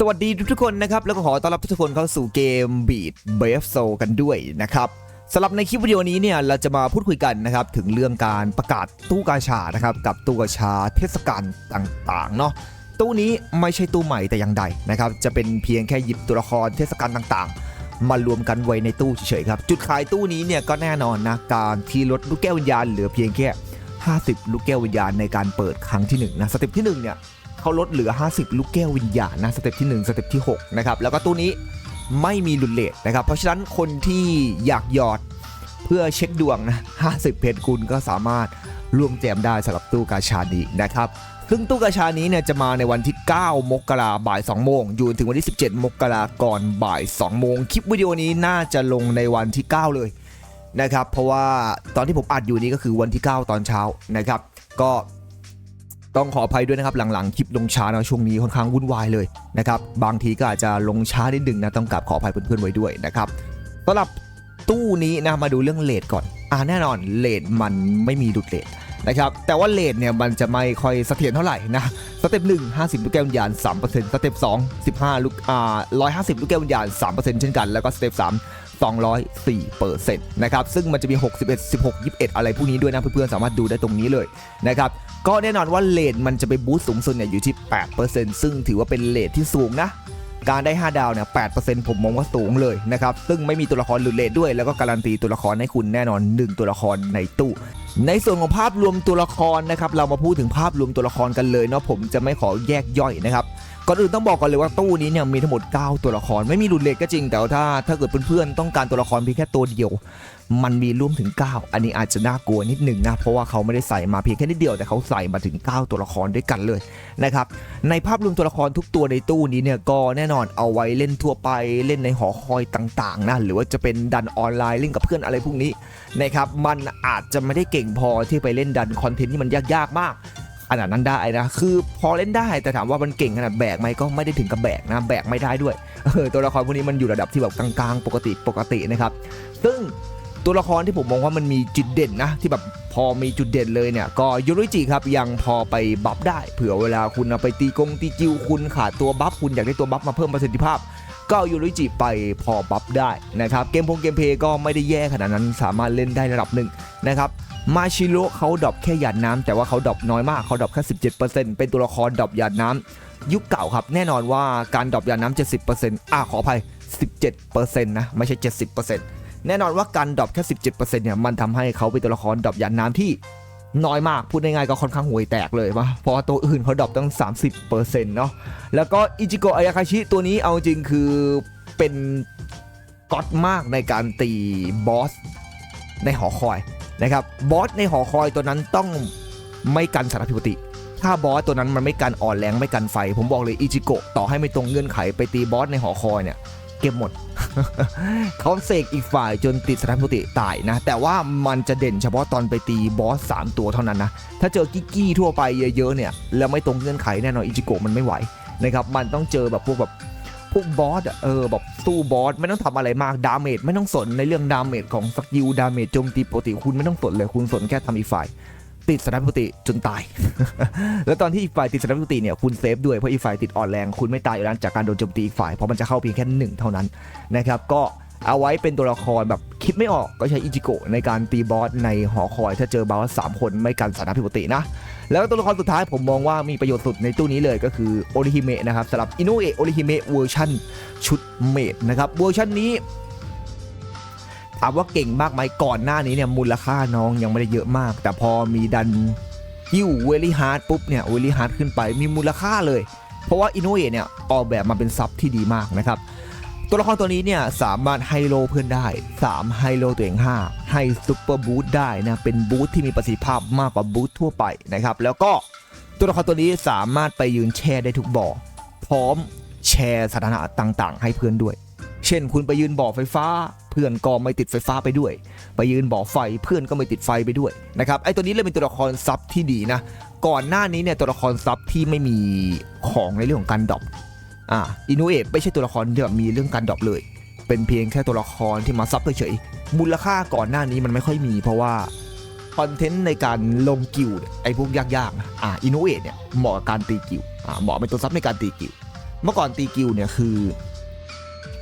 สวัสดีทุกๆคนนะครับ แล้วก็ขอต้อนรับทุกคนเข้าสู่เกม Beat b r a v e Soul กันด้วยนะครับสำหรับในคลิปวิดีโอนี้เนี่ยเราจะมาพูดคุยกันนะครับถึงเรื่องการประกาศตู้กาชานะครับกับตู้กาชาเทศกาลต่างๆเนาะตู้นี้ไม่ใช่ตู้ใหม่แต่อย่างใดนะครับจะเป็นเพียงแค่หยิบตัวละครเทศกาลต่างๆ มารวมกันไว้ในตู้เฉยๆครับจุดขายตู้นี้เนี่ยก็แน่นอนนะการที่ลดลูกแก้ววิญญาณเหลือเพียงแค่ 50 ลูกแก้ววิญญาณในการเปิดครั้งที่หนึ่งนะสเต็ปที่หนึ่งเนี่ย เขาลดเหลือ 50 ลูกแก้ววิญญาณนะสเต็ปที่ 1 สเต็ปที่6นะครับแล้วก็ตู้นี้ไม่มีหลุดเลทนะครับ เพราะฉะนั้นคนที่อยากหยอดเพื่อเช็คดวงนะ50 เพจคุณก็สามารถร่วมแจมได้สำหรับตู้กาชานี้นะครับซึ่งตู้กาชานี้เนี่ยจะมาในวันที่ 9 มกราบ่าย 2 โมงอยู่ถึงวันที่ 17 มกราก่อนบ่าย 2 โมง คลิปวิดีโอนี้น่าจะลงในวันที่ 9 เลยนะครับ เพราะว่าตอนที่ผมอัดอยู่นี้ก็คือวันที่ 9 ตอนเช้านะครับ ก็ ต้องขออภัยด้วยนะครับหลังๆคลิปลงช้านะช่วงนี้ค่อนข้างวุ่นวายเลยนะครับบางทีก็อาจจะลงช้านิดนึงนะต้องกลับขออภัยเพื่อนๆไว้ด้วยนะครับสำหรับตู้นี้นะมาดูเรื่องเลทก่อนอ่าแน่นอนเลทมันไม่มีดุดเลทนะครับแต่ว่าเลทเนี่ยมันจะไม่ค่อยเสถียรเท่าไหร่นะสเต็ปหนึ่งห้าสิบลูกแก้ววิญญาณสามเปอร์เซ็นต์สเต็ปสองสิบห้าลูกอ่าร้อยห้าสิบลูกแก้ววิญญาณสามเปอร์เซ็นต์เช่นกันแล้วก็สเต็ปสาม 204เปอร์เซ็นต์นะครับซึ่งมันจะมี 61 16 21 อะไรพวกนี้ด้วยนะเพื่อนๆ สามารถดูได้ตรงนี้เลยนะครับก็แน่นอนว่าเลทมันจะไปบูสต์สูงสุดเนี่ยอยู่ที่ 8%ซึ่งถือว่าเป็นเลทที่สูงนะการได้ 5 ดาวเนี่ย 8%ผมมองว่าสูงเลยนะครับ ซึ่งไม่มีตัวละครหลุดเลทด้วย แล้วก็การันตีตัวละครให้คุณแน่นอน 1 ตัวละครในตู้ ในส่วนของภาพรวมตัวละครนะครับ เรามาพูดถึงภาพรวมตัวละครกันเลยเนาะ ผมจะไม่ขอแยกย่อยนะครับ ก่อนอื่นต้องบอกก่อนเลยว่าตู้นี้เนี่ยมีทั้งหมด 9 ตัวละครไม่มีหลุดเลทก็จริง แต่ว่าถ้าถ้าเกิดเพื่อนๆต้องการตัวละครเพียงแค่ตัวเดียว มันมีร่วมถึง 9 อันนี้อาจจะน่ากลัวนิดหนึ่งนะเพราะว่าเขาไม่ได้ใส่มาเพียงแค่นิดเดียวแต่เขาใส่มาถึง 9 ตัวละครด้วยกันเลยนะครับในภาพรวมตัวละครทุกตัวในตู้นี้เนี่ยก็แน่นอนเอาไว้เล่นทั่วไปเล่นในหอคอยต่างๆนะหรือว่าจะเป็นดันออนไลน์เล่นกับเพื่อนอะไรพวกนี้นะครับมันอาจจะไม่ได้เก่งพอที่ไปเล่นดันคอนเทนต์ที่มันยากๆมาก ขนาดนั้นได้นะ คือพอเล่นได้แต่ถามว่ามันเก่งขนาดแบกไหมก็ไม่ได้ถึงกับแบกนะ แบกไม่ได้ด้วยเออตัวละครพวกนี้มันอยู่ระดับที่แบบกลางๆ ปกติปกตินะครับ ซึ่งตัวละครที่ผมมองว่ามันมีจุดเด่นนะ ที่แบบพอมีจุดเด่นเลยเนี่ย ก็ยูริจิครับยังพอไปบัฟได้เผื่อเวลาคุณเอาไปตีกงตีจิวคุณขาดตัวบัฟคุณอยากได้ตัวบัฟมาเพิ่มประสิทธิภาพก็เอายูริจิไปพอบัฟได้นะครับ เกมพงเกมเพลย์ก็ไม่ได้แย่ขนาดนั้นสามารถเล่นได้ระดับหนึ่งนะครับ มาชิโร่เขาดรอปแค่หยาดน้ำแต่ว่าเขาดรอปน้อยมากเขาดรอปแค่ 17%เป็นตัวละครดรอปหยาดน้ำยุคเก่าครับ แน่นอนว่าการดรอปหยาดน้ำ70%อ่าขออภัย 17%นะไม่ใช่ 70%แน่นอนว่าการดรอปแค่ 17%เนี่ยมันทำให้เขาเป็นตัวละครดรอปหยาดน้ำที่น้อยมากพูดง่ายๆก็ค่อนข้างห่วยแตกเลยปะเพราะตัวอื่นเขาดรอปตั้ง 30%เนาะแล้วก็อิจิโกะอายาคาชิตัวนี้เอาจริงคือเป็นก๊อตมากในการตีบอสในหอคอย นะครับบอสในหอคอยตัวนั้นต้องไม่กันสารพิปติ ถ้าบอสตัวนั้นมันไม่กันอ่อนแรงไม่กันไฟ ผมบอกเลยอิจิโกะต่อให้ไม่ตรงเงื่อนไขไปตีบอสในหอคอยเนี่ยเก็บหมด เขาเสกอีกฝ่ายจนติดสถานพิปติตายนะ แต่ว่ามันจะเด่นเฉพาะตอนไปตีบอส 3 ตัวเท่านั้นนะ ถ้าเจอกิ๊กกี้ทั่วไปเยอะๆเนี่ย แล้วไม่ตรงเงื่อนไขแน่นอนอิจิโกะมันไม่ไหวนะครับ มันต้องเจอแบบพวกแบบ พวกบอสเออแบบสู้บอสไม่ต้องทำอะไรมากดาเมจไม่ต้องสนในเรื่องดาเมจของสกิลดาเมจโจมตีปกติคุณไม่ต้องสนเลยคุณสนแค่ทำอีกฝ่าย ติดสถานพิปติจนตาย แล้วตอนที่อีกฝ่ายติดสถานพิปติเนี่ยคุณเซฟด้วยเพราะอีกฝ่ายติดอ่อนแรงคุณไม่ตายอยู่แล้วจากการโดนโจมตีอีกฝ่ายเพราะมันจะเข้าเพียงแค่หนึ่งเท่านั้นนะครับก็ เอาไว้เป็นตัวละครแบบคิดไม่ออกก็ใช้อิจิโกะในการตีบอสในหอคอยถ้าเจอบอสสามคนไม่กันสถานพิปตินะ แล้วตัวละครสุดท้ายผมมองว่ามีประโยชน์สุดในตู้นี้เลยก็คือโอริฮิเมะนะครับสำหรับอิโนเอะโอริฮิเมะเวอร์ชันชุดเมดนะครับเวอร์ชันนี้ถามว่าเก่งมากไหมก่อนหน้านี้เนี่ยมูลค่าน้องยังไม่ได้เยอะมาก แต่พอมีดันฮิวเวลี่ฮาร์ดปุ๊บเนี่ยเวลี่ฮาร์ดขึ้นไปมีมูลค่าเลย เพราะว่าอินโนเอะเนี่ยออกแบบมาเป็นซับที่ดีมากนะครับ ตัวละครตัวนี้เนี่ยสามารถไฮโลเพื่อนได้ 3 ไฮโลตัวเอง 5 ให้ซุปเปอร์บูทได้นะเป็นบูทที่มีประสิทธิภาพมากกว่าบูททั่วไปนะครับแล้วก็ตัวละครตัวนี้สามารถไปยืนแช่ได้ทุกบ่อ พร้อมแชร์สถานะต่างๆ ให้เพื่อนด้วย เช่น คุณไปยืนบ่อไฟฟ้า เพื่อนก็ไม่ติดไฟฟ้าไปด้วย ไปยืนบ่อไฟเพื่อนก็ไม่ติดไฟไปด้วยนะครับไอ้ตัวนี้เลยเป็นตัวละครซับที่ดีนะก่อนหน้านี้เนี่ยตัวละครซับที่ไม่มีของในเรื่องของการดรอป อ่าอินูเอะไม่ใช่ตัวละครที่แบบมีเรื่องการดรอปเลย เป็นเพียงแค่ตัวละครที่มาซับเฉยๆมูลค่าก่อนหน้านี้มันไม่ค่อยมี เพราะว่าคอนเทนต์ในการลงกิวไอ้พวกยากๆนะอ่าอินูเอะเนี่ยเหมาะกับการตีกิวอ่าเหมาะเป็นตัวซับในการตีกิวเมื่อก่อนตีกิวเนี่ยคือ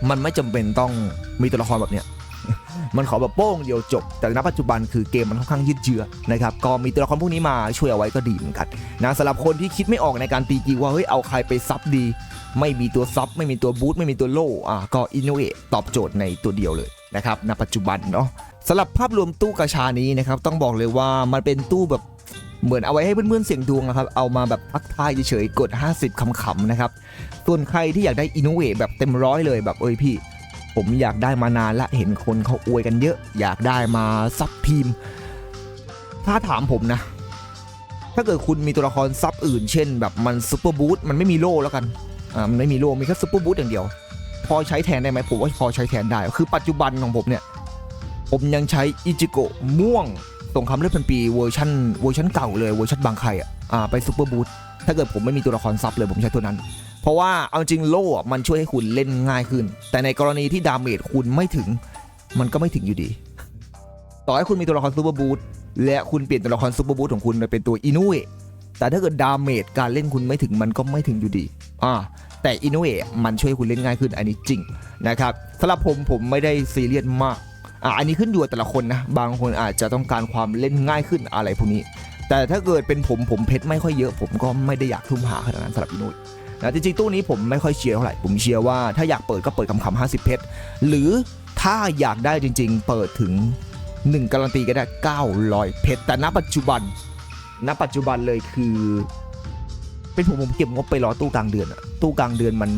มันไม่จำเป็นต้องมีตัวละครแบบเนี้ย มันขอแบบโป้งเดียวจบ แต่ณปัจจุบันคือเกมมันค่อนข้างยืดเยื้อนะครับก็มีตัวละครพวกนี้มาช่วยเอาไว้ก็ดีเหมือนกันนะสำหรับคนที่คิดไม่ออกในการตีกิวว่าเฮ้ยเอาใครไปซับดี ไม่มีตัวซับไม่มีตัวบูทไม่มีตัวโล่อะก็อินโนเอตตอบโจทย์ในตัวเดียวเลยนะครับณปัจจุบันเนาะสำหรับภาพรวมตู้กาชานี้นะครับต้องบอกเลยว่ามันเป็นตู้แบบเหมือนเอาไว้ให้เพื่อนๆเสี่ยงดวงนะครับ เอามาแบบทักทายเฉยๆกด 50คำๆนะครับ ส่วนใครที่อยากได้อินโนเอแบบเต็มร้อยเลยแบบเอ้ยพี่ ผมอยากได้มานานละเห็นคนเขาอวยกันเยอะ อยากได้มาซับทีม ถ้าถามผมนะ ถ้าเกิดคุณมีตัวละครซับอื่น เช่น แบบมันซูเปอร์บูทมันไม่มีโล่แล้วกันอ่ามันไม่มีโล่มีแค่ซูเปอร์บูทอย่างเดียว พอใช้แทนได้ไหมผมว่าพอใช้แทนได้ คือปัจจุบันของผมเนี่ย ผมยังใช้อิจิโกะม่วงสงครามเลือดพันปีเวอร์ชันเวอร์ชันเก่าเลยเวอร์ชันบางไข่อะอ่าไปซูเปอร์บูทถ้าเกิดผมไม่มีตัวละครซับเลยผมใช้ตัวนั้น เพราะว่าเอาจริงโล่มันช่วยให้คุณเล่นง่ายขึ้น แต่ในกรณีที่ดาเมจคุณไม่ถึง มันก็ไม่ถึงอยู่ดี ต่อให้คุณมีตัวละครซูเปอร์บูทและคุณเปลี่ยนตัวละครซูเปอร์บูทของคุณไปเป็นตัวอินุเอะแต่ถ้าเกิดดาเมจการเล่นคุณไม่ถึงมันก็ไม่ถึงอยู่ดีอ่าแต่อินุเอะมันช่วยคุณเล่นง่ายขึ้นอันนี้จริงนะครับสำหรับผมผมไม่ได้ซีเรียสมากอ่าอันนี้ขึ้นอยู่กับแต่ละคนนะบางคนอาจจะต้องการความเล่นง่ายขึ้นอะไรพวกนี้ แต่ถ้าเกิดเป็นผมผมเพชรไม่ค่อยเยอะ ผมก็ไม่ได้อยากทุ่มหาขนาดนั้นสำหรับอินุเอะ นะจริงๆตู้นี้ผมไม่ค่อยเชียร์เท่าไหร่ผมเชียร์ว่าถ้าอยากเปิดก็เปิดคำคำ50เพชรหรือถ้าอยากได้จริง ๆ เปิดถึง 1 การันตีก็ได้ 900 เพชรแต่ณปัจจุบันณปัจจุบันเลยคือ เป็นผมผมเก็บงบไปรอตู้กลางเดือนอะตู้กลางเดือนมัน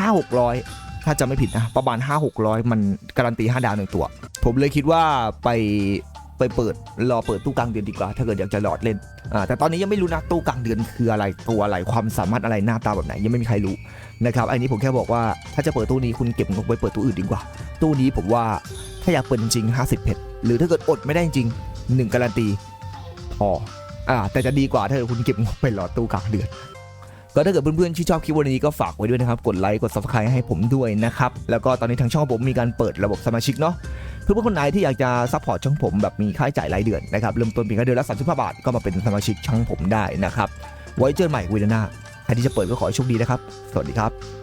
5 600 ถ้าจะไม่ผิดนะ ประมาณ 5 600 มันการันตี 5 ดาวหนึ่งตัว ผมเลยคิดว่าไปไปเปิดรอเปิดตู้กลางเดือนดีกว่า ถ้าเกิดอยากจะหลอดเล่น แต่ตอนนี้ยังไม่รู้นะตู้กลางเดือนคืออะไรตัวอะไรความสามารถอะไรหน้าตาแบบไหนยังไม่มีใครรู้นะครับอันนี้ผมแค่บอกว่าถ้าจะเปิดตู้นี้คุณเก็บเงินไว้เปิดตู้อื่นดีกว่า ตู้นี้ผมว่าถ้าอยากเปิดจริง 50 เพชรหรือถ้าเกิดอดไม่ได้จริงหนึ่งการันตีพออ่าแต่จะดีกว่าถ้าคุณเก็บงบไปรอตู้กลางเดือนก็ถ้าเกิดเพื่อนๆที่ชอบคลิปวันนี้ก็ฝากไว้ด้วยนะครับ กดไลค์ กด subscribe ให้ผมด้วยนะครับ แล้วก็ตอนนี้ทางช่องผมมีการเปิดระบบสมาชิกเนาะ เพื่อนๆคนไหนที่อยากจะซัพพอร์ตช่องผมแบบมีค่าใช้จ่ายรายเดือนนะครับเริ่มต้นเพียงแค่เดือนละ35บาทก็มาเป็นสมาชิกช่องผมได้นะครับไว้เจอกันใหม่วีดหน้าใครที่จะเปิดก็ขอให้โชคดีนะครับ สวัสดีครับ